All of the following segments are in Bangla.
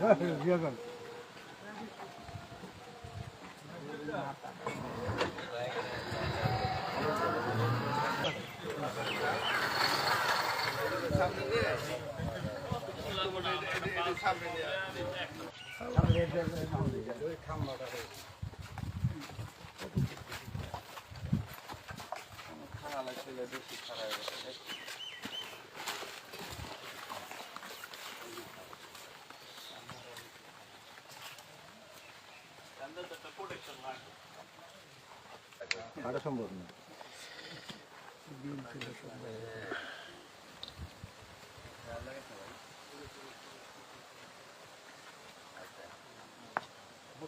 Yeah, yeah, yeah. হাঁটা সম্ভব না দিন ছিল সম্ভব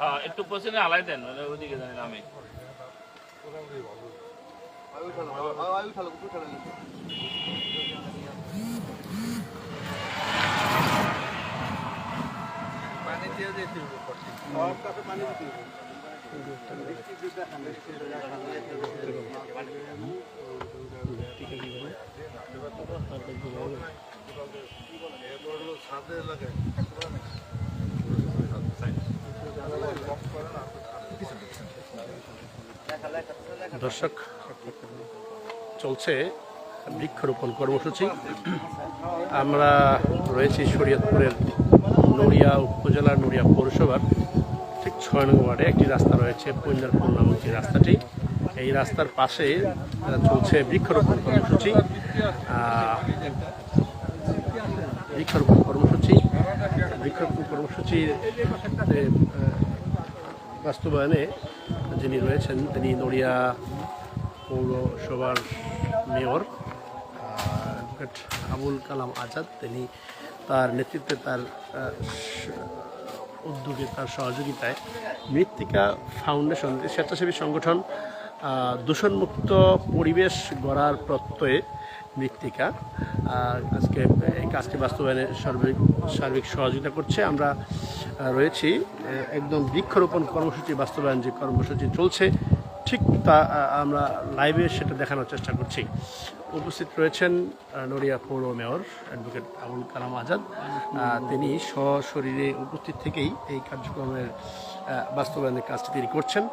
হ্যাঁ একটু পছন্দ আলাই দেন মানে ওদিকে জানি আমি। দর্শক, চলছে বৃক্ষরোপণ কর্মসূচি। আমরা রয়েছি শরীয়তপুরের নড়িয়া উপজেলার নড়িয়া পৌরসভার। ঠিক ছয় নং ওয়ার্ডে একটি রাস্তা রয়েছে, পৈন্দারপুর নামক রাস্তাটি। এই রাস্তার পাশে চলছে বৃক্ষরোপণ কর্মসূচি। বৃক্ষরোপণ কর্মসূচি। বৃক্ষরোপণ কর্মসূচির বাস্তবায়নে যিনি রয়েছেন, তিনি নড়িয়া পৌরসভার মেয়র, অ্যাডভোকেট আবুল কালাম আজাদ। তিনি তার নেতৃত্বে তার উদ্যোগে, তার সহযোগিতায় মৃত্তিকা ফাউন্ডেশন, স্বেচ্ছাসেবী সংগঠন দূষণমুক্ত পরিবেশ গড়ার প্রত্যয়ে মৃত্তিকা। আজকে এই কাজটি বাস্তবায়নে সার্বিক সার্বিক সহযোগিতা করছে। আমরা রয়েছি একদম বৃক্ষরোপণ কর্মসূচি বাস্তবায়ন যে কর্মসূচি চলছে, ঠিক তা আমরা লাইভে সেটা দেখানোর চেষ্টা করছি। উপস্থিত রয়েছেন নড়িয়া পৌর মেয়র অ্যাডভোকেট আবুল কালাম আজাদ। তিনি সশরীরে উপস্থিত থেকেই এই কার্যক্রমের বাস্তবায়নের কাজটি তিনি করছেন।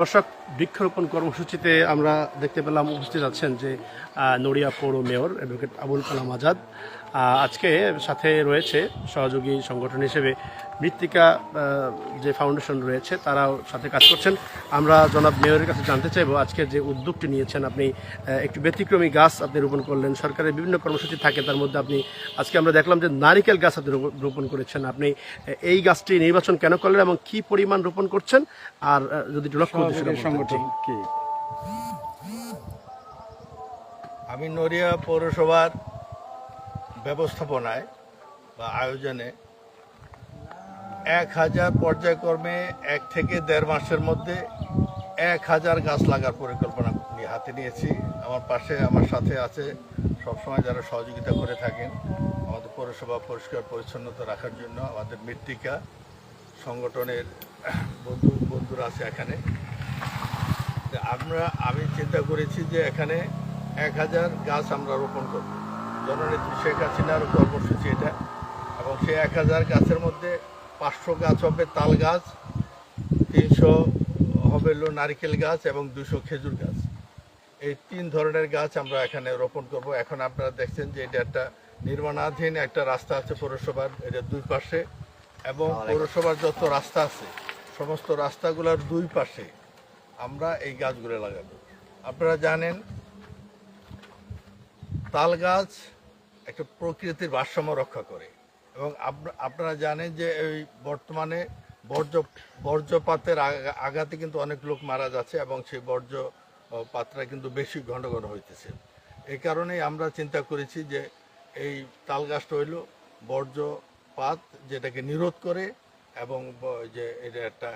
দর্শক, বৃক্ষরোপণ কর্মসূচিতে আমরা দেখতে পেলাম উপস্থিত আছেন যে নড়িয়া পৌর মেয়র অ্যাডভোকেট আবুল কালাম আজাদ। আজকে সাথে রয়েছে সহযোগী সংগঠন হিসেবে মৃত্তিকা যে ফাউন্ডেশন রয়েছে তারাও সাথে কাজ করছেন। আমরা জনাব মেয়রের কাছে জানতে চাইব আজকে যে উদ্যোগটি নিয়েছেন আপনি একটি ব্যতিক্রমী গাছ আপনি রোপণ করলেন সরকারের বিভিন্ন কর্মসূচি থাকে তার মধ্যে আপনি আজকে আমরা দেখলাম যে নারিকেল গাছ আপনি রোপণ করেছেন। আপনি এই গাছটি নির্বাচন কেন করলেন এবং কি পরিমাণ রোপণ করছেন? আর যদি লক্ষ্য সংগঠন কি? আমি নড়িয়া পৌরসভার ব্যবস্থাপনায় বা আয়োজনে এক হাজার পর্যায়ক্রমে এক থেকে দেড় মাসের মধ্যে এক হাজার গাছ লাগার পরিকল্পনা হাতে নিয়েছি। আমার পাশে, আমার সাথে আছে সবসময় যারা সহযোগিতা করে থাকেন, আমাদের পৌরসভা পরিষ্কার পরিচ্ছন্নতা রাখার জন্য, আমাদের মৃত্তিকা সংগঠনের বন্ধু, বন্ধুরা আছে এখানে। আমরা, আমি চিন্তা করেছি যে এখানে এক হাজার গাছ আমরা রোপণ করব। জননেত্রী শেখ হাসিনার কর্মসূচি এটা। এবং সেই এক হাজার গাছের মধ্যে পাঁচশো গাছ হবে তাল গাছ তিনশো হবে হলো নারিকেল গাছ এবং দুশো খেজুর গাছ। এই তিন ধরনের গাছ আমরা এখানে রোপণ করব। এখন আপনারা দেখছেন যে এটা একটা নির্মাণাধীন একটা রাস্তা আছে পৌরসভার এটা দুই পাশে। এবং পৌরসভার যত রাস্তা আছে সমস্ত রাস্তাগুলোর দুই পাশে আমরা এই গাছগুলো লাগাবো। আপনারা জানেন তাল গাছ একটা প্রকৃতির ভারসাম্য রক্ষা করে। এবং আপনারা জানেন যে এই বর্তমানে বর্জ্য বর্জ্যপাতের আঘাতে কিন্তু অনেক লোক মারা যাচ্ছে এবং সেই বর্জ্য ও, পাতটা কিন্তু বেশি ঘন ঘন হইতেছে। এই কারণেই আমরা চিন্তা করেছি যে এই তাল গাছটা হইল বর্জ্যপাত যেটাকে নিরোধ করে এবং যে এটা একটা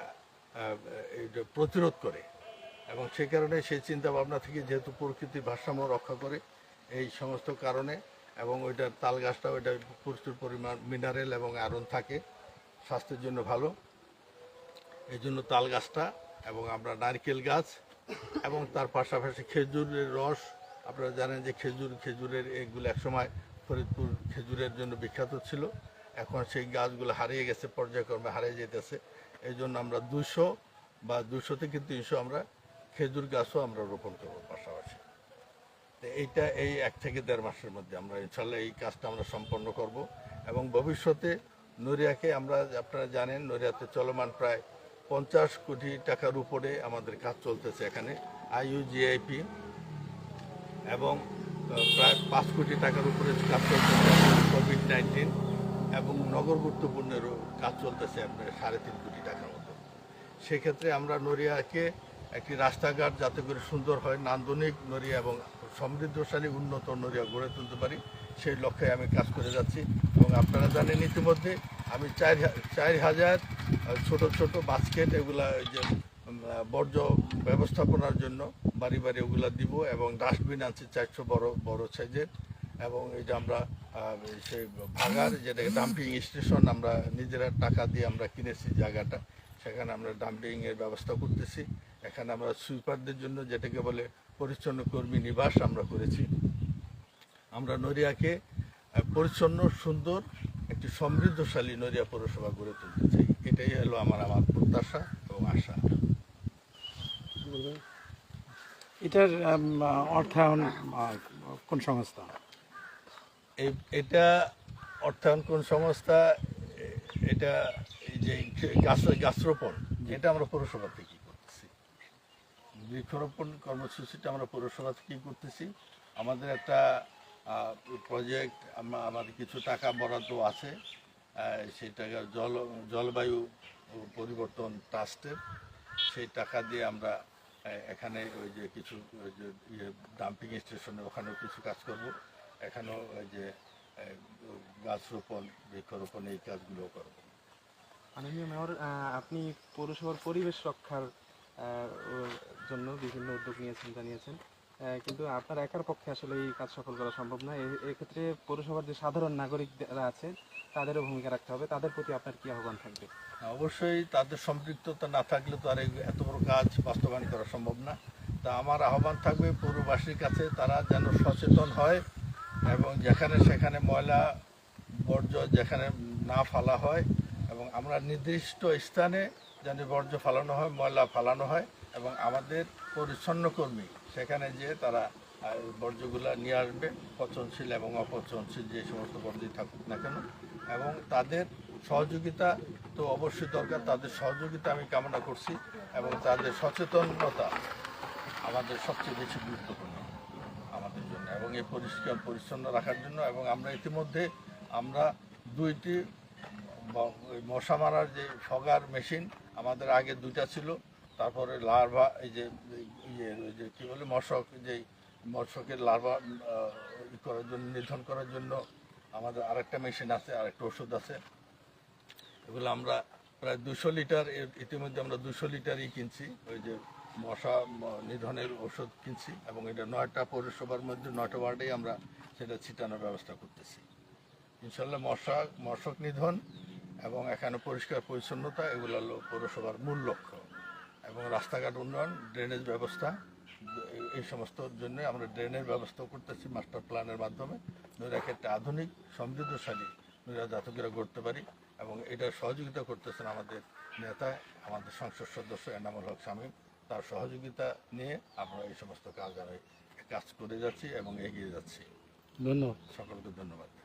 প্রতিরোধ করে। এবং সেই কারণে সেই চিন্তা ভাবনা থেকে যেহেতু প্রকৃতির ভারসাম্য রক্ষা করে এই সমস্ত কারণে এবং ওইটার তাল গাছটা ওইটা প্রচুর পরিমাণ মিনারেল এবং আয়রন থাকে। স্বাস্থ্যের জন্য ভালো। এই জন্য তাল গাছটা এবং আমরা নারকেল গাছ এবং তার পাশাপাশি খেজুরের রস। আপনারা জানেন যে খেজুর, খেজুরের এগুলো একসময় ফরিদপুর খেজুরের জন্য বিখ্যাত ছিল। এখন সেই গাছগুলো হারিয়ে গেছে, পর্যায়ক্রমে হারিয়ে যেতেছে। এই জন্য আমরা দুশো বা দুশো থেকে তিনশো আমরা খেজুর গাছও আমরা রোপণ করব পাশাপাশি। এইটা এই এক থেকে দেড় মাসের মধ্যে আমরা ইনশাল্লাহ এই কাজটা আমরা সম্পন্ন করব। এবং ভবিষ্যতে নড়িয়াকে আমরা, আপনারা জানেন, নড়িয়াতে চলমান প্রায় পঞ্চাশ কোটি টাকার উপরে আমাদের কাজ চলতেছে এখানে, আইইউজিআইপি, এবং প্রায় পাঁচ কোটি টাকার উপরে কাজ চলতেছে কোভিড নাইন্টিন এবং নগর গুরুত্বপূর্ণেরও কাজ চলতেছে আপনার সাড়ে তিন কোটি টাকার মতো। সেক্ষেত্রে আমরা নড়িয়াকে একটি রাস্তাঘাট যাতে করে সুন্দর হয়, নান্দনিক নড়িয়া এবং সমৃদ্ধশালী, উন্নত নড়িয়া গড়ে তুলতে পারি, সেই লক্ষ্যে আমি কাজ করে যাচ্ছি। এবং আপনারা জানেন ইতিমধ্যে আমি চার চার হাজার ছোট ছোট বাস্কেট এগুলা যে বর্জ্য ব্যবস্থাপনার জন্য বাড়ি বাড়ি ওগুলো দিব এবং ডাস্টবিন আনছি চারশো বড় বড় সাইজের। এবং এই যে আমরা সেই ভাগার, যেটাকে ডাম্পিং স্টেশন আমরা নিজেরা টাকা দিয়ে আমরা কিনেছি জায়গাটা, সেখানে আমরা ডাম্পিংয়ের ব্যবস্থা করতেছি। এখানে আমরা সুইপারদের জন্য যেটাকে বলে পরিচ্ছন্ন কর্মী নিবাস আমরা করেছি। আমরা নড়িয়াকে পরিচ্ছন্ন সুন্দর একটি সমৃদ্ধশালী নড়িয়া পৌরসভা গড়ে তুলতে চাই। এটাই হলো আমার আমার প্রত্যাশা এবং আশা। এটার অর্থায়ন কোন সংস্থা? এই এটা অর্থায়ন কোন সংস্থা এটা এই যে গাছ গাছ রোপণ এটা আমরা পৌরসভা করতেছি বৃক্ষরোপণ কর্মসূচিটা আমরা পৌরসভা থেকেই করতেছি। আমাদের একটা প্রজেক্ট আমাদের কিছু টাকা বরাদ্দ আছে টাকা জল, জলবায়ু পরিবর্তন ট্রাস্টের, সেই টাকা দিয়ে আমরা এখানে ওই যে কিছু ইয়ে ডাম্পিং স্টেশনে ওখানেও কিছু কাজ করব। এখানেও ওই যে গাছ রোপণ, বৃক্ষরোপণ এই কাজগুলো করব। আপনি পৌরসভার পরিবেশ রক্ষার জন্য বিভিন্ন উদ্যোগ নিয়েছেন, জানিয়েছেন। কিন্তু আপনার একার পক্ষে আসলে এই কাজ সফল করা সম্ভব না। এক্ষেত্রে পৌরসভার যে সাধারণ নাগরিকরা আছে তাদেরও ভূমিকা রাখতে হবে। তাদের প্রতি আপনার কি আহ্বান থাকবে? অবশ্যই তাদের সম্পৃক্ততা না থাকলে তো আর এত বড় কাজ বাস্তবায়ন করা সম্ভব না। তা আমার আহ্বান থাকবে পৌরবাসীর কাছে, তারা যেন সচেতন হয় এবং যেখানে সেখানে ময়লা বর্জ্য যেখানে না ফালা হয় এবং আমরা নির্দিষ্ট স্থানে যেন বর্জ্য ফালানো হয়, ময়লা ফালানো হয় এবং আমাদের পরিচ্ছন্ন কর্মী, সেখানে যেয়ে তারা বর্জ্যগুলা নিয়ে আসবে, পচনশীল এবং অপচনশীল যে সমস্ত বর্জ্যই থাকুক না কেন। এবং তাদের সহযোগিতা তো অবশ্যই দরকার, তাদের সহযোগিতা আমি কামনা করছি এবং তাদের সচেতনতা আমাদের সবচেয়ে বেশি গুরুত্বপূর্ণ আমাদের জন্য এবং এই পরিষ্কার, পরিচ্ছন্ন রাখার জন্য। এবং আমরা ইতিমধ্যে, আমরা দুইটি মশা মারার যে ফগার মেশিন আমাদের আগে দুইটা ছিল, তারপরে লার্ভা, এই যে ইয়ে ওই যে কী বলে, মশক যে মশকের লার্ভা ই করার জন্য, নিধন করার জন্য আমাদের আরেকটা মেশিন আছে, আরেকটা ওষুধ আছে। এগুলো আমরা প্রায় দুশো লিটার ইতিমধ্যে আমরা দুশো লিটারই কিনছি। ওই যে মশা নিধনের ওষুধ কিনছি এবং এটা নয়টা পৌরসভার মধ্যে, নয়টা ওয়ার্ডেই আমরা সেটা ছিটানোর ব্যবস্থা করতেছি। ইনশাল্লাহ মশা, মশক নিধন এবং এখানে পরিষ্কার পরিচ্ছন্নতা এগুলো হলো পৌরসভার মূল লক্ষ্য। এবং রাস্তাঘাট উন্নয়ন ড্রেনেজ ব্যবস্থা এই- সমস্ত জন্য আমরা ড্রেনের ব্যবস্থা করতেছি মাস্টার প্ল্যানের মাধ্যমে। নৈরাকে ক্ষেত্রে আধুনিক সমৃদ্ধশালী নৈরা জাতকেরা গড়তে পারি এবং এটা সহযোগিতা করতেছেন আমাদের নেতা আমাদের সংসদ সদস্য এনামুল হক শামীম তার সহযোগিতা নিয়ে আমরা এই সমস্ত কাজ আমি কাজ করে যাচ্ছি এবং এগিয়ে যাচ্ছি। ধন্যবাদ। সকলকে ধন্যবাদ।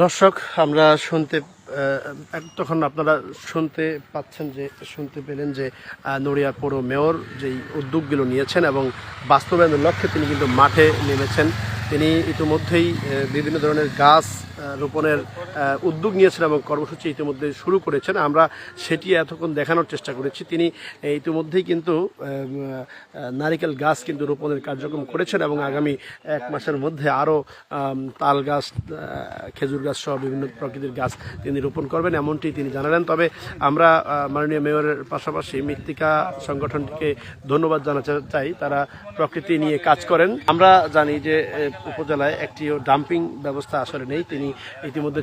দর্শক, আমরা শুনতে তখন আপনারা শুনতে পাচ্ছেন যে, শুনতে পেলেন যে নড়িয়া পৌর মেয়র যেই উদ্যোগগুলো নিয়েছেন এবং বাস্তবায়নের লক্ষ্যে তিনি কিন্তু মাঠে নেমেছেন। তিনি ইতিমধ্যেই বিভিন্ন ধরনের গাছ রোপণের উদ্যোগ নিয়েছেন এবং কর্মসূচি ইতিমধ্যে শুরু করেছেন। আমরা সেটি এতক্ষণ দেখানোর চেষ্টা করেছি। তিনি ইতিমধ্যেই কিন্তু নারিকেল গাছ কিন্তু রোপণের কার্যক্রম করেছেন এবং আগামী এক মাসের মধ্যে আরও তাল গাছ খেজুর গাছ সহ বিভিন্ন প্রকৃতির গাছ তিনি রোপণ করবেন এমনটি তিনি জানালেন। তবে আমরা মাননীয় মেয়রের পাশাপাশি মৃত্তিকা সংগঠনটিকে ধন্যবাদ জানাতে চাই। তারা প্রকৃতি নিয়ে কাজ করেন। আমরা জানি যে উপজেলায় একটিও ডাম্পিং ব্যবস্থা আসলে নেই। তিনি ইতিমধ্যে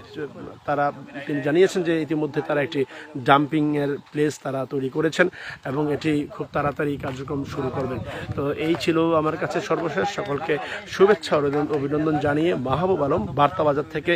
তারা, তিনি জানিয়েছেন যে ইতিমধ্যে তারা একটি ডাম্পিংয়ের প্লেস তারা তৈরি করেছেন এবং এটি খুব তাড়াতাড়ি কার্যক্রম শুরু করবেন। তো এই ছিল আমার কাছে সর্বশেষ। সকলকে শুভেচ্ছা, অভিনন্দন জানিয়ে মাহবুব আলম বার্তা বাজার থেকে